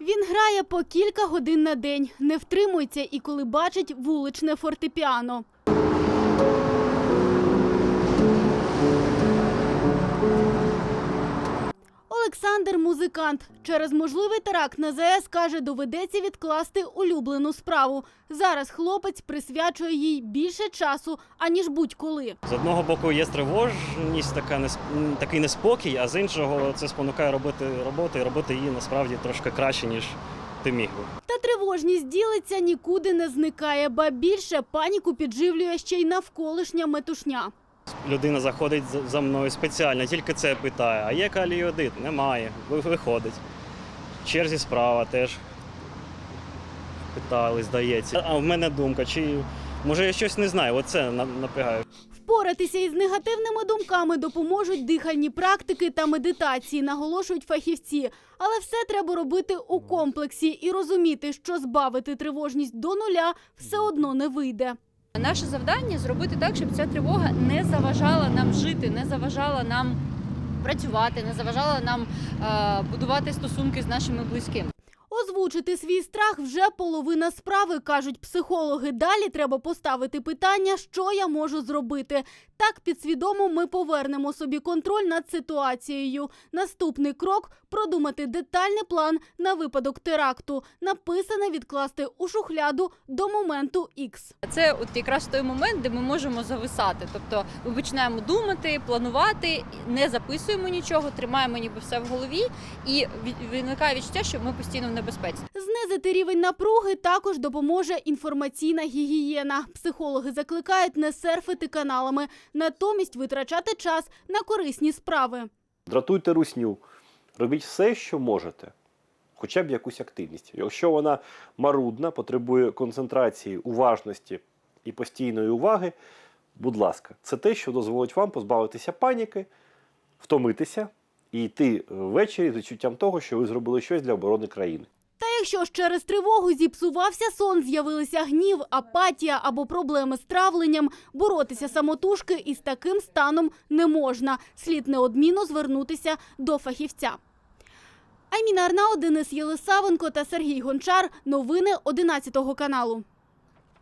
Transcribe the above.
Він грає по кілька годин на день, не втримується і коли бачить вуличне фортепіано. Олександр музикант. Через можливий теракт на ЗС каже, доведеться відкласти улюблену справу. Зараз хлопець присвячує їй більше часу, аніж будь-коли. З одного боку є тривожність, така такий неспокій, а з іншого це спонукає робити роботу і робити її насправді трошки краще, ніж ти міг би. Та тривожність ділиться нікуди не зникає, ба більше паніку підживлює ще й навколишня метушня. Людина заходить за- мною спеціально, тільки це питає. А є каліодит? Немає. Виходить. В черзі справа теж питали, здається. А в мене думка, чи може я щось не знаю, оце на- напрягає. Впоратися із негативними думками допоможуть дихальні практики та медитації, наголошують фахівці. Але все треба робити у комплексі і розуміти, що збавити тривожність до нуля все одно не вийде. Наше завдання зробити так, щоб ця тривога не заважала нам жити, не заважала нам працювати, не заважала нам е, будувати стосунки з нашими близькими. Озвучити свій страх вже половина справи, кажуть психологи. Далі треба поставити питання, що я можу зробити. Так підсвідомо ми повернемо собі контроль над ситуацією. Наступний крок продумати детальний план на випадок теракту. Написане відкласти у шухляду до моменту X. Це от якраз той момент, де ми можемо зависати. Тобто ми починаємо думати, планувати, не записуємо нічого, тримаємо ніби все в голові, і виникає відчуття, що ми постійно в небезпеці. Знизити рівень напруги також допоможе інформаційна гігієна. Психологи закликають не серфити каналами, натомість витрачати час на корисні справи. Дратуйте русню, робіть все, що можете, хоча б якусь активність. Якщо вона марудна, потребує концентрації, уважності і постійної уваги, будь ласка, це те, що дозволить вам позбавитися паніки, втомитися і йти ввечері з відчуттям того, що ви зробили щось для оборони країни. Якщо через тривогу зіпсувався сон, з'явилися гнів, апатія або проблеми з травленням, боротися самотужки із таким станом не можна. Слід неодмінно звернутися до фахівця. Айміна Арнау, Денис Єлисавенко та Сергій Гончар. Новини 11 каналу.